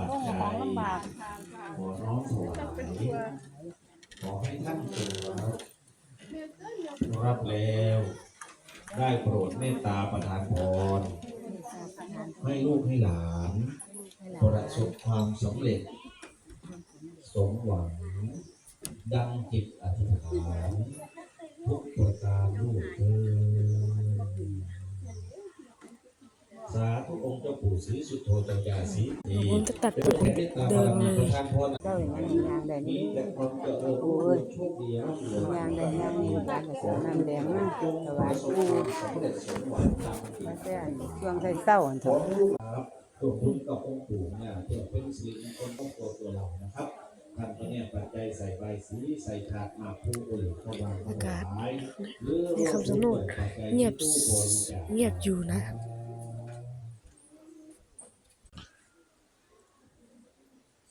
ปัจต้องจัยลำบากขอน้อมถวายขอให้ท่านเกิดรับแล้ว ได้โปรดเมตตาประทานพรให้ลูกให้หลานประสบความสำเร็จ สมหวัง ดังจิตอธิษฐาน สาธุองค์เจ้าปู่ศรีสุโธจักรสีดีผมจะตัดเดแผ่นเมตตาบารมีประทานเจ้าอย่างนั้นยางแดงมีนี่แต่ความเองโชคดีร่ำรวยยางแดงยางนี่ยางกระสน้ำแดงมาถวายประสบปู่ความสำเร็จสมหวังตามที่มาแต่ช่วงเศร้าอันเถอะลูกครับตัวคุณกับองค์ปู่เนี่ยเพื่อเป็นสิริมงคลของตัวตัวเรานะครับท่านก็เนี่ยปัจจัยใส่ใบสีใส่ถาดมากผู้บริเข้าวางถวายหรือในคำสนวนเงียบเงียบอยู่นะ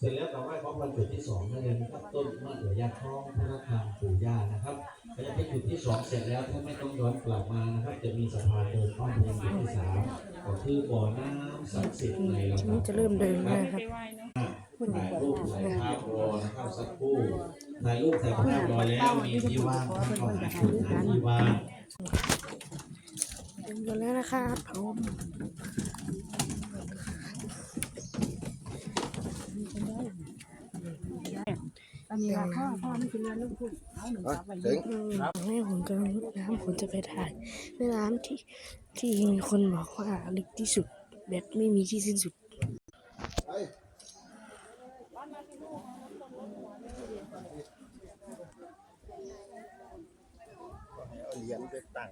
เสร็จแล้วต่อไปของวันจุดที่สองนั่นเองนะครับต้นมะเขือยาท้องพระธรรมปู่ย่านะครับก็จะเป็นจุดที่สองเสร็จแล้วถ้าไม่ต้องย้อนกลับมานะครับ จะมีสะพานเดินข้ามไปยังจุดที่สามก็คือบ่อน้ำศักดิ์สิทธิ์ในลำทีดันี้บจะเริ่มเดินแล้วนะครับถ่ายรูปถ่ายภาพรอนะครับสักครู่ถ่ายรูปถ่ายภาพรอแล้วมีที่ว่างท่านก็หาจุดหาที่ว่างเดินกันแล้วนะครับผม นนี้ว่าพ่อพ่อไม่เป็นเรื่องลูกคุณเอาหนึ่งสามไปยิงอืมแม่ผมกำลังรดน้ำผมจะไปถ่ายแม่น้ำที่ที่มีคนบอกว่าลึกที่สุด แบบไม่มีที่สิ้นสุดเหรียญไปตั้ง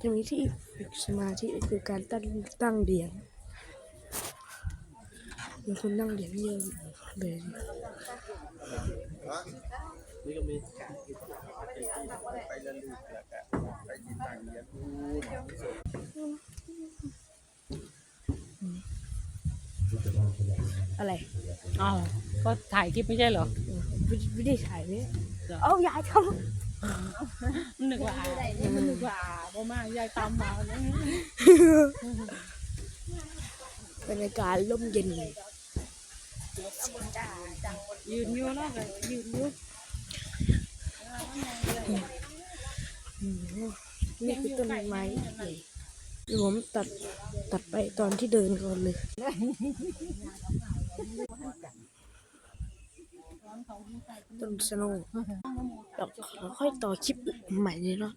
จะมีที่ฝึกสมาธิคือการตั้งตั้งเหรียญ มีคนนั่งเหรียญเยอะเลยนี่ก็มีไปละลึกแล้วก็ไปที่ตั้งเหรียญพูนอะไรอ้าวก็ถ่ายคลิปไม่ใช่เหรอ ไม่ไม่ได้ถ่ายเลยเอายายทำนึกว่าอามันนึกว่าอาบ่มายายตามมาเนี่ยบรรยากาศร่มเย็นยื นอยู่แล้วก็ยืนอยู่อืมนี่คือต้นไม้หญ่เดี๋ยวผมตัดตัดไปตอนที่เดินก่อนเลยต้นสโนว์เราค่อยต่อคลิปใหม่เลยเนาะ